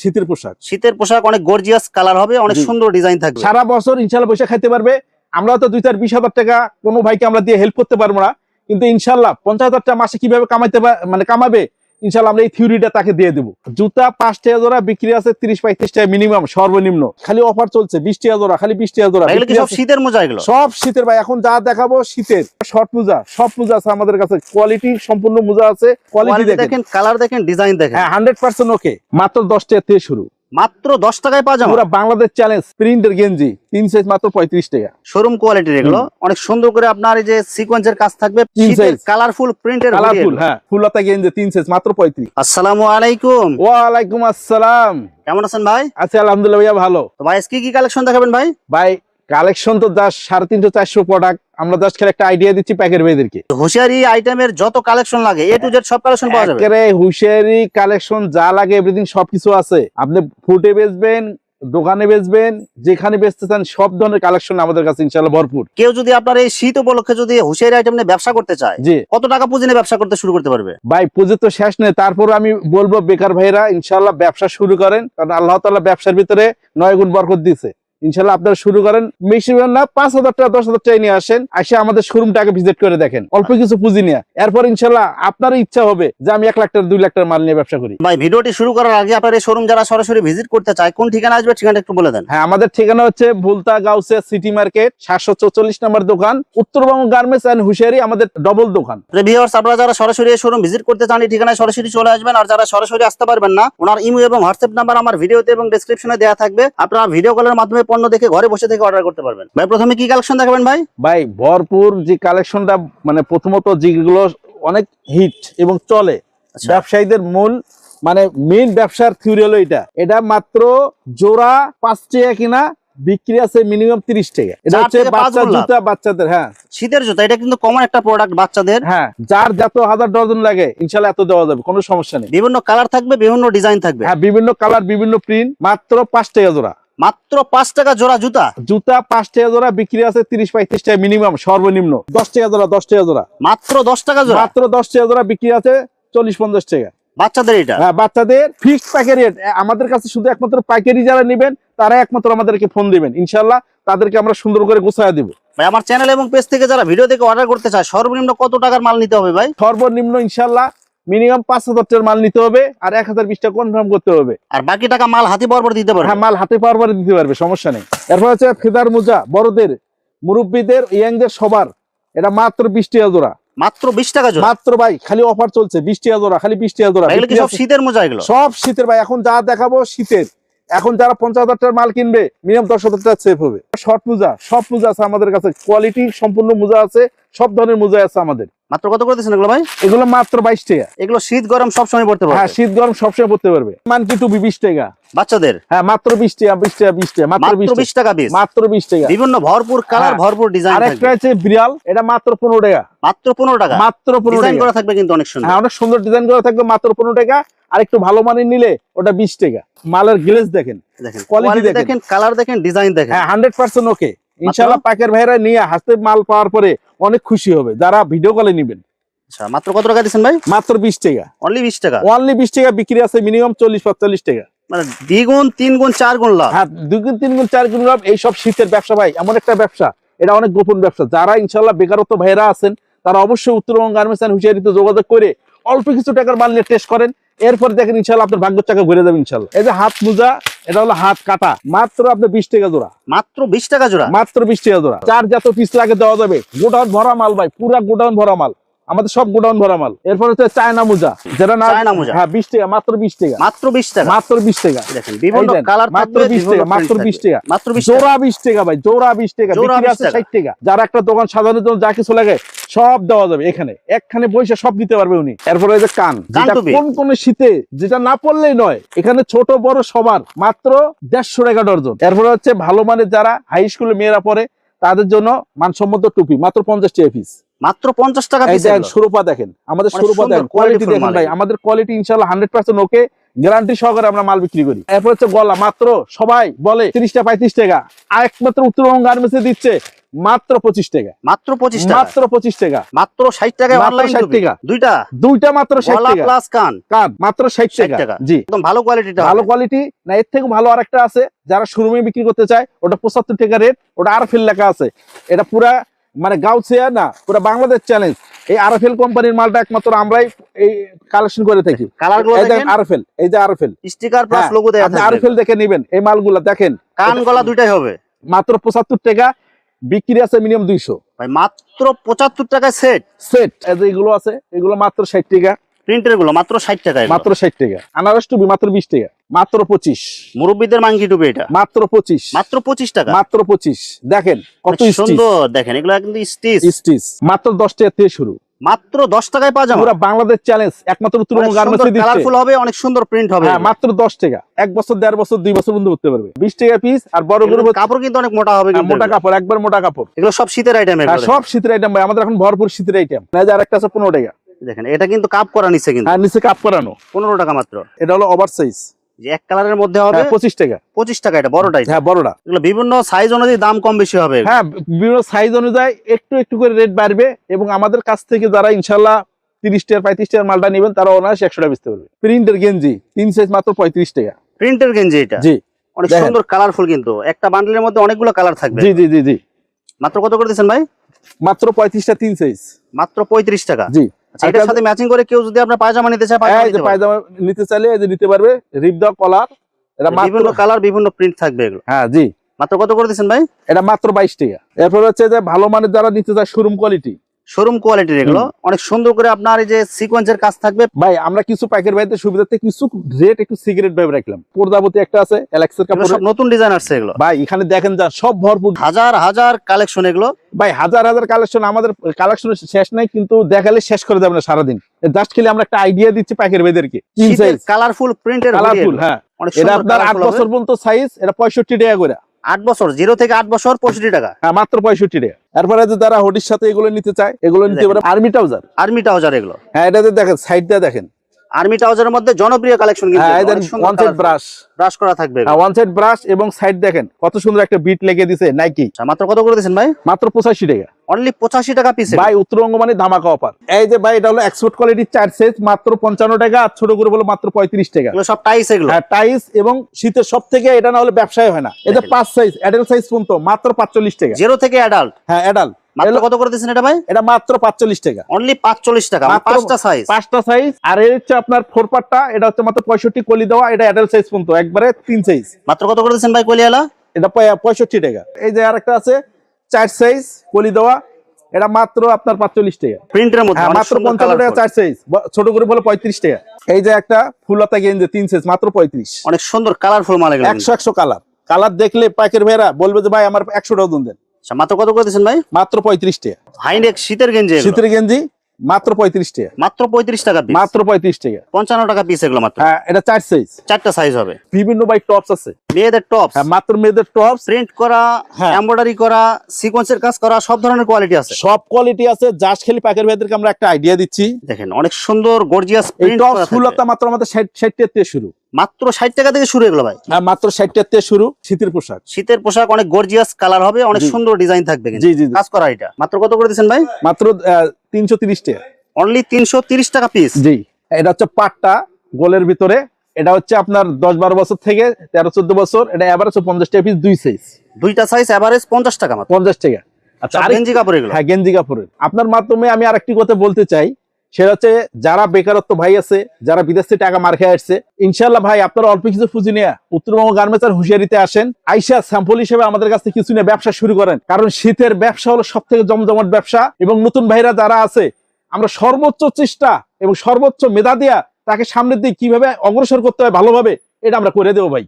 শীতের পোশাক। শীতের পোশাক অনেক গর্জিয়াস কালার হবে অনেক সুন্দর ডিজাইন থাকবে। সারা বছর ইনশাল্লাহ পয়সা খাইতে পারবে। আমরা তো দুই চার বিশ হাজার টাকা কোনো ভাইকে আমরা দিয়ে হেল্প করতে পারব না। কিন্তু ইনশাল্লাহ পঞ্চাশ হাজার টাকা মাসে কীভাবে কামাইতে মানে কামাবে ইনশাল্লাহ আমরা এই থিওরিটা তাকে দিয়ে দেবো। জুতা পাঁচ টাকা জোড়া বিক্রি আছে তিরিশ পঁয়ত্রিশ টাকা মিনিমাম সর্বনিম্ন। খালি অফার চলছে বিশ টাকা জোড়া খালি বিশ টাকা জোড়া সব শীতের মোজা এগুলো? সব শীতের ভাই এখন যা দেখাবো শীতের শর্ট মোজা সব মোজা আছে আমাদের কাছে। কোয়ালিটি সম্পূর্ণ মোজা আছে কোয়ালিটি দেখেন। দেখেন কালার দেখেন ডিজাইন দেখেন। হ্যাঁ হান্ড্রেড পার্সেন্ট ওকে মাত্র দশ টাকা থেকে শুরু। মাত্র দশ টাকায় পাওয়া যাবে। পুরো বাংলাদেশ চ্যালেঞ্জ প্রিন্টের গেঞ্জি তিন সাইজ মাত্র পঁয়ত্রিশ টাকা। শোরুম কোয়ালিটির এগুলো। অনেক সুন্দর করে আপনার এই যে সিকোয়েন্সের কাজ থাকবে। কালারফুল প্রিন্টের কালারফুল হ্যাঁ। ফুলতা গেঞ্জি তিন সাইজ মাত্র পঁয়ত্রিশ। আসসালামু আলাইকুম। ওয়ালাইকুম আসসালাম। কেমন আছেন ভাই? আচ্ছা আলহামদুলিল্লাহ ভাইয়া ভালো। তো ভাই কি কি কালেকশন দেখাবেন ভাই? ভাই কালেকশন তো জাস্ট সাড়ে তিনশো চারশো প্রোডাক্ট আমরা জাস্ট খেলে একটা আইডিয়া দিচ্ছি প্যাকের ভাইদেরকে। হুশিয়ারি আইটেমের যত কালেকশন লাগে এ টু জেড সব কালেকশন পাওয়া যাবে। একেবারে হুশিয়ারি কালেকশন যা লাগে এভরিথিং সবকিছু আছে। আপনি ফুটে বেচবেন দোকানে বেচবেন যেখানে বেচতে চান সব ধরনের কালেকশন আমাদের কাছে ইনশাল্লাহ ভরপুর। কেউ যদি আপনার এই শীত উপলক্ষে যদি হুশিয়ারি আইটেম নিয়ে ব্যবসা করতে চায় জি। কত টাকা পুঁজি নিয়ে ব্যবসা করতে শুরু করতে পারবে? ভাই পুজো তো শেষ নেই তারপর আমি বলব বেকার ভাইরা ইনশাল্লাহ ব্যবসা শুরু করেন। কারণ আল্লাহ তাআলা ব্যবসার ভিতরে নয় গুণ বরকত দিছে ইনশাল্লাহ আপনারা শুরু করেন। বেশি না পাঁচ হাজার টাকা দশ হাজার টাকা নিয়ে আসেন। আসে আমাদের শোরুমটাকে ভিজিট করে দেখেন। অল্প কিছু পুঁজি নিয়ে। এরপর ইনশাল্লাহ আপনার ইচ্ছা হবে যে আমি এক লাখ টাকা দুই লাখ টাকার মাল নিয়ে ব্যবসা করি। ভাই ভিডিওটি শুরু করার আগে আপনার এই শোরুম যারা সরাসরি ভিজিট করতে চায় কোন ঠিকানা আসবে ঠিকানা একটু বলে দেন। হ্যাঁ আমাদের ঠিকানা হচ্ছে ভুলতা গাউসিয়া সিটি মার্কেট সাতশো চৌচল্লিশ নম্বর দোকান। উত্তরবঙ্গ গার্মেন্টস অ্যান্ড হুশিয়ারি আমাদের ডবল দোকান। ভিউয়ার্স আপনারা যারা সরাসরি এই শোরুম ভিজিট করতে চান এই ঠিকানায় সরাসরি চলে আসবেন। আর যারা সরাসরি আসতে পারবেন না ওনার ইমো এবং হোয়াটসঅ্যাপ নাম্বার আমার ভিডিওতে এবং ডেসক্রিপশনে দেওয়া থাকবে। আপনারা ভিডিও কলের মাধ্যমে পণ্য দেখে ঘরে বসে থেকে অর্ডার করতে পারবেন। ভাই প্রথমে কি কালেকশন দেখাবেন ভাই? ভাই ভরপুর যে কালেকশনটা মানে প্রথমত যেগুলো অনেক হিট এবং চলে আচ্ছা। ব্যবসায়ীদের মূল মানে মেইন ব্যবসার থিওরি হলো এটা। এটা মাত্র জোড়া পাঁচ টাকা কিনা বিক্রি আছে মিনিমাম তিরিশ টাকা। এটা হচ্ছে বাচ্চা জুতা বাচ্চাদের হ্যাঁ। শীতের জুতা এটা কিন্তু কমন একটা প্রোডাক্ট বাচ্চাদের। হ্যাঁ যার যত হাজার ডজন লাগে ইনশাল্লাহ এত দেওয়া যাবে কোনো সমস্যা নেই। বিভিন্ন কালার থাকবে বিভিন্ন ডিজাইন থাকবে। হ্যাঁ বিভিন্ন কালার বিভিন্ন প্রিন্ট মাত্র পাঁচ টাকা জোড়া। মাত্র পাঁচ টাকা জোড়া জুতা। জুতা পাঁচ টাকা জোড়া বিক্রি আছে তিরিশ পঁয়ত্রিশ টাকা মিনিমাম সর্বনিম্ন। দশ টাকা জোড়া দশ টাকা জোড়া। মাত্র দশ টাকা জোড়া? মাত্র দশ টাকা জোড়া বিক্রি আছে চল্লিশ পঞ্চাশ টাকা। বাচ্চাদের এটা? হ্যাঁ বাচ্চাদের ফিক্সড আমাদের কাছে শুধু একমাত্র পাইকারি যারা নেবেন তারা একমাত্র আমাদেরকে ফোন দিবেন। ইনশাল্লাহ তাদেরকে আমরা সুন্দর করে গোছায় দিব। ভাই আমার চ্যানেল এবং পেজ থেকে যারা ভিডিও দেখে অর্ডার করতে চায় সর্বনিম্ন কত টাকার মাল নিতে হবে ভাই? সর্বনিম্ন ইনশাল্লাহ মিনিমাম পাঁচ হাজার টাকার মাল নিতে হবে আর এক হাজার বিশটা কনফার্ম করতে হবে। আর বাকি টাকা মাল হাতি বরাবর দিতে পারবে? হ্যাঁ মাল হাতে পাওয়ার পরে দিতে পারবে সমস্যা নেই। এরপর হচ্ছে ফেদার মোজা বড়দের মুরব্বীদের ইয়াংদের সবার। এটা মাত্র বিশ টাকা জোড়া মাত্র বিশ টাকা জোড়া? মাত্র ভাই খালি অফার চলছে বিশ টাকা জোড়া খালি বিশ টাকা জোড়া সব শীতের মোজা এগুলো? সব শীতের ভাই এখন যা দেখাবো শীতের। এখন যারা পঞ্চাশ হাজার টাকার মাল কিনবে মিনিমাম দশ হাজার টাকা সেভ হবে। শর্ট মোজা সব মোজা আছে আমাদের কাছে। কোয়ালিটি সম্পূর্ণ মোজা আছে। সব ধরনের মোজা আছে আমাদের। মাত্র কত করে দিচ্ছেন এগুলো ভাই? এগুলো মাত্র বাইশ টাকা। এগুলো শীত গরম সব সময় পড়তে হ্যাঁ শীত গরম সবসময় পড়তে পারবে। মানকি টুপি বিশ টাকা। বাচ্চাদের? হ্যাঁ মাত্র বিশ টাকা বিশ টাকা বিশ টাকা মাত্র বিশ টাকা। মাত্র বিশ টাকা। বিভিন্ন ভরপুর কালার হ্যাঁ। ভরপুর ডিজাইন আরেকটা বিড়াল এটা মাত্র পনেরো টাকা। মাত্র পনেরো টাকা? মাত্র পনেরো ডিজাইন টাকা। করা থাকবে কিন্তু অনেক সুন্দর। হ্যাঁ অনেক সুন্দর ডিজাইন করা থাকবে মাত্র পনেরো টাকা। আর একটু ভালো মানের নিলে ওটা বিশ টাকা। মালের গ্লেজ দেখেন। কোয়ালিটি দেখেন। দেখেন কালার দেখেন ডিজাইন দেখেন। হ্যাঁ হান্ড্রেড পার্সেন্ট ওকে ইনশাল্লাহ পাকের ভাইরা নিয়ে হাতে মাল পাওয়ার পরে অনেক খুশি হবে। যারা ভিডিও কলে নিবেন। আচ্ছা মাত্র কত টাকা দিচ্ছেন ভাই? মাত্র বিশ টাকা। অনলি বিশ টাকা? অনলি বিশ টাকা বিক্রি আছে মিনিমাম চল্লিশ পঁয়তাল্লিশ টাকা। মানে দ্বিগুণ তিন গুণ চার গুণ লাভ? হ্যাঁ তিন গুণ চার গুণ লাভ এইসব শীতের ব্যবসা ভাই এমন একটা ব্যবসা। এটা অনেক গোপন ব্যবসা। যারা ইনশাল্লাহ বেকারত্ব ভাইরা আছেন তারা অবশ্যই উত্তরবঙ্গ গার্মেন্টস অ্যান্ড হুশিয়ারিতে যোগাযোগ করে অল্প কিছু টাকার মাল নিয়ে টেস্ট করেন। এরপর দেখেন ইনশাল্লাহ আপনার ভাগ্য চাকা ঘুরে যাবে ইনশাল্লাহ এই যে হাত মোজা এটা হলো হাত কাটা। মাত্র আপনি বিশ টাকা জোড়া। মাত্র বিশ টাকা জোড়া? মাত্র বিশ টাকা জোড়া। চার যত পিস লাগে দেওয়া যাবে। গোডাউন ভরা মাল ভাই পুরা গোডাউন ভরা মাল। আমাদের সব গোডাউন ভরা মাল। এরপর হচ্ছে চায়না মোজা যেটা না চায়না মোজা। হ্যাঁ বিশ টাকা মাত্র বিশ টাকা। মাত্র বিশ টাকা। মাত্র বিশ টাকা। দেখেন বিভিন্ন কালার মাত্র 20 টাকা, মাত্র 20 টাকা। মাত্র বিশ টাকা। জোড়া বিশ টাকা ভাই জোড়া বিশ টাকা। বিক্রি আছে টাকা। ষাট টাকা। যারা একটা দোকান সাজানোর জন্য যা কিছু লাগে সব দেওয়া যাবে এখানে। একখানে বসে সব দিতে পারবে উনি। এরপরে এই যে কান। যেটা কোন কোন শীতে যেটা না পড়লেই নয় এখানে ছোট বড় সবার মাত্র দেড়শো টাকা ডর্জন। এরপরে হচ্ছে ভালো মানের যারা হাই স্কুলে মেয়েরা পড়ে তাদের জন্য মানসম্মত টুপি মাত্র পঞ্চাশ টাকা পিস মাত্র পঞ্চাশ টাকা এই পিস দেখেন সুরপা দেখেন আমাদের সুরপা দেখেন কোয়ালিটি দেখেন ভাই। আমাদের কোয়ালিটি ওকে গ্যারান্টি সহকারে আমরা মাল বিক্রি করি। এরপর হচ্ছে গলা মাত্র সবাই বলে তিরিশটা পঁয়ত্রিশ টাকা। আর একমাত্র উত্তরবঙ্গ গার্মেন্টসে দিচ্ছে মাত্র পঁচিশ টাকা। মাত্র পঁচিশ টাকা। মাত্র পঁচিশ টাকা। মাত্র ষাট টাকায় মাত্র অনলাইন 60 টাকা। দুইটা? দুইটা মাত্র টাকা। প্লাস কান। কান মাত্র ষাট 60 টাকা। টাকা। জি। একদম ভালো কোয়ালিটিটা ভালো কোয়ালিটি না এর থেকে ভালো আরেকটা আছে যারা শোরুমে বিক্রি করতে চায় ওটা পঁচাত্তর টাকা রেট ওটা আরফেল লেখা আছে। এটা পুরা মানে গাউছিয়া না পুরো বাংলাদেশ চ্যালেঞ্জ এই আরফেল কোম্পানির মালটা একমাত্র আমরাই এই কালেকশন করে থাকি। কালারগুলো দেখেন দেখেন। আরফেল এই যে আরফেল স্টিকার প্লাস লোগো দেয়া আছে আরফেল দেখে নেবেন এই মালগুলো দেখেন। কান গলা দুইটাই হবে। মাত্র পঁচাত্তর টাকা বিক্রি আছে মিনিমাম দুইশো। ভাই মাত্র পঁচাত্তর টাকা সেট সেট এই যে এগুলো আছে এগুলো মাত্র ষাট টাকা। প্রিন্টেরগুলো মাত্র ষাট টাকায় মাত্র ষাট টাকা। আনারস টুবি মাত্র বিশ টাকা। মাত্র পঁচিশ। মুরব্বীদের মাংকি টুপি এটা। মাত্র পঁচিশ। মাত্র পঁচিশ টাকা। মাত্র পঁচিশ। দেখেন কত অনেক সুন্দর দেখেন এগুলো কিন্তু স্টিচ স্টিচ মাত্র দশ টাকা থেকে শুরু। মাত্র দশ টাকায় পাওয়া যাবে। পুরো বাংলাদেশ চ্যালেঞ্জ একমাত্র উত্তরবঙ্গ গার্মেন্টসে দিচ্ছে। কালারফুল হবে অনেক সুন্দর প্রিন্ট হবে হ্যাঁ মাত্র দশ টাকা। এক বছর দেড় বছর দুই বছর বন্ধু করতে পারবে। বিশ টাকা পিস আর বড় গরু কাপড় কিন্তু অনেক মোটা হবে মোটা কাপড় একবার মোটা কাপড়। এগুলো সব শীতের আইটেম হ্যাঁ সব শীতের আইটেম ভাই। আমাদের এখন ভরপুর শীতের আইটেম না যে আরেকটা আছে পনেরো টাকা। দেখেন এটা কিন্তু কাপ করা নিচ্ছে কিন্তু। আর নিচে কাপ করানো। পনেরো টাকা মাত্র। এটা হলো ওভার সাইজ যে এক কালারের মধ্যে হবে পঁচিশ টাকা। পঁচিশ টাকা এটা বড়টাই হ্যাঁ বড়টা। এগুলো বিভিন্ন সাইজ অনুযায়ী দাম কম বেশি হবে। হ্যাঁ বিভিন্ন সাইজ অনুযায়ী একটু একটু করে রেট বাড়বে এবং আমাদের কাছ থেকে যারা ইনশাল্লাহ তিরিশ টাকা পঁয়ত্রিশ টাকার মালটা নেবেন তারা অনায়াসে একশো টাকা বেচতে পারবে। প্রিন্টের গেঞ্জি তিন সাইজ মাত্র পঁয়ত্রিশ টাকা। প্রিন্টের গেঞ্জি এটা? জি। অনেক সুন্দর কালারফুল কিন্তু। একটা বান্ডেলের মধ্যে অনেকগুলো কালার থাকবে। জি জি জি জি। মাত্র কত করে দিচ্ছেন ভাই? মাত্র পঁয়ত্রিশটা তিন সাইজ মাত্র পঁয়ত্রিশ টাকা। জি। এটার সাথে ম্যাচিং করে কেউ যদি আপনার পায়জামা নিতে চায় পায়জামা নিতে পায়জামা নিতে চাইলে এই যে নিতে পারবে রিপ দা কলার এটা বিভিন্ন কালার বিভিন্ন প্রিন্ট থাকবে এগুলো। হ্যাঁ জি। মাত্র কত করে দিচ্ছেন ভাই? এটা মাত্র বাইশ টাকা। এরপর হচ্ছে যে ভালো মানের যারা নিতে চায় শোরুম কোয়ালিটি শোরুম কোয়ালিটির এগুলো অনেক সুন্দর করে আপনার এই যে সিকোয়েন্সের কাজ থাকবে। ভাই আমরা কিছু পাইকারি ভাইতে সুবিধাতে কিছু রেট একটু সিগারেট ভাবে রাখলাম। পর্দাবতী একটা আছে অ্যালেক্সের কাপড় সব নতুন ডিজাইন আসছে এগুলো। ভাই এখানে দেখেন যা সব ভরপুর। হাজার হাজার কালেকশন এগুলো। ভাই হাজার হাজার কালেকশন আমাদের কালেকশন শেষ নাই কিন্তু দেখালে শেষ করে যাবে না সারাদিন। জাস্ট খেলে আমরা একটা আইডিয়া দিচ্ছি শীতের সাইজ কালারফুল প্রিন্টের কালারফুল হ্যাঁ। এটা আপনার আট বছর পর্যন্ত সাইজ এটা পঁয়ষট্টি টাকা করে। আট বছর জিরো থেকে আট বছর পঁয়ষট্টি টাকা। হ্যাঁ মাত্র পঁয়ষট্টি টাকা। এরপরে যে তারা হোডির সাথে এগুলো নিতে চায় এগুলো নিতে পারে আর্মি ট্রাউজার আর্মি ট্রাউজার এগুলো। হ্যাঁ এটাতে দেখেন সাইডটা দেখেন। আর্মি ট্রাউজারের মধ্যে জনপ্রিয় collection one side brush brush করা থাকবে ওয়ান সাইড ব্রাশ এবং সাইড দেখেন কত সুন্দর একটা বিট লেগে দিছে নাইকি আচ্ছা, মাত্র কত করে দিচ্ছেন ভাই? মাত্র পঁচাশি টাকা। অনলি পঁচাশি টাকা পিস ভাই উত্তরবঙ্গ মানে ধামাকা অফার এই যে ভাই এটা হলো এক্সপোর্ট কোয়ালিটির চার সেট মাত্র পঞ্চান্ন টাকা আর ছোট করে বলো মাত্র পঁয়ত্রিশ টাকা। সব টাইস এগুলো। হ্যাঁ টাইস এবং শীতের সব থেকে এটা না হলে ব্যবসায় হয় না। এটা। পাঁচ সাইজ অ্যাডাল্ট সাইজ পর্যন্ত মাত্র পাঁচচল্লিশ টাকা। জিরো থেকে অ্যাডাল্ট হ্যাঁ অ্যাডাল্ট মাত্র কত করে দিচ্ছেন এটা ভাই? এটা মাত্র পাঁচচল্লিশ টাকা। অনলি পাঁচচল্লিশ টাকা পাঁচটা সাইজ পাঁচটা সাইজ আর এর হচ্ছে আপনার ফোর পার্টটা এটা হচ্ছে মাত্র পঁয়ষট্টি কলি দেওয়া এটা অ্যাডাল্ট সাইজ পর্যন্ত একবারে তিন সাইজ মাত্র কত করে দিচ্ছেন ভাই কলিয়ালা? এটা পঁয়- পঁয়ষট্টি টাকা। এই যে আরেকটা আছে চার সাইজ কলি দেওয়া এটা মাত্র আপনার পাঁচচল্লিশ টাকা। প্রিন্টের মধ্যে হ্যাঁ মাত্র টাকা চার সাইজ ছোট করে বলে পঁয়ত্রিশ টাকা। এই যে একটা ফুলতা গেঞ্জি তিন সাইজ মাত্র পঁয়ত্রিশ। অনেক সুন্দর কালারফুল মাল এগুলো একশো একশো কালার কালার দেখলে পাইকের ভাইরা বলবে যে ভাই আমার একশো ডজন দেন। মাত্র কত করে দিচ্ছেন ভাই? মাত্র পঁয়ত্রিশ টাকা। হাইনেক শীতের গেঞ্জি শীতের গেঞ্জি মাত্র পঁয়ত্রিশ টাকা। মাত্র পঁয়ত্রিশ টাকা মাত্র পঁয়ত্রিশ টাকা। পঞ্চান্ন টাকা পিস এগুলো মাত্র? হ্যাঁ এটা চার সাইজ চারটা সাইজ হবে। বিভিন্ন ভাই টপস আছে। মেয়েদের টপস হ্যাঁ মাত্র মেয়েদের টপস প্রিন্ট করা। এমব্রয়ডারি করা সিকোয়েন্সের কাজ করা সব ধরনের কোয়ালিটি আছে? সব কোয়ালিটি আছে জাস্ট খেলি পাইকার ভাইদেরকে আমরা একটা আইডিয়া দিচ্ছি। দেখেন অনেক সুন্দর গর্জিয়াস প্রিন্ট টপস ফুলতা মাত্র আমাদের ষাট ষাট টাকা থেকে শুরু। মাত্র ষাট টাকা থেকে শুরু এগুলো ভাই। হ্যাঁ মাত্র ষাট টাকা থেকে শুরু শীতের পোশাক। শীতের পোশাক অনেক গর্জিয়াস কালার হবে অনেক সুন্দর ডিজাইন থাকবে। জি জি। কাজ করা এটা। মাত্র কত করে দিচ্ছেন ভাই? মাত্র তিনশো তিরিশ টাকা। অনলি তিনশো তিরিশ টাকা পিস জি। এটা হচ্ছে পাটটা গোলের ভিতরে। এটা হচ্ছে আপনার দশ বারো বছর থেকে তেরো চোদ্দ বছর। এটা হচ্ছে পঞ্চাশ টাকা পিস দুই সাইজ দুইটা সাইজ এভারেজ পঞ্চাশ টাকা পঞ্চাশ টাকা। আচ্ছা গেঞ্জি কাপড় এগুলো। হ্যাঁ গেঞ্জি কাপড়ের। আপনার মাধ্যমে আমি আরেকটি কথা বলতে চাই। সেটা হচ্ছে যারা বেকারত্ব ভাই আছে, যারা বিদেশ টাকা মার খেয়ে আসছে ইনশাল্লাহ ভাই আপনারা অল্প কিছু পুঁজি নিয়ে উত্তরবঙ্গ গার্মেন্টস আর হুঁশিয়ারিতে আসেন। আইসা স্যাম্পল হিসেবে আমাদের কাছ কিছু নিয়ে ব্যবসা শুরু করেন। কারণ শীতের ব্যবসা হলো সব থেকে জমজমাট ব্যবসা এবং নতুন ভাইরা যারা আছে, আমরা সর্বোচ্চ চেষ্টা এবং সর্বোচ্চ মেধা দিয়া তাকে সামনের দিকে কীভাবে অগ্রসর করতে হয় ভালোভাবে, এটা আমরা করে দেবো ভাই।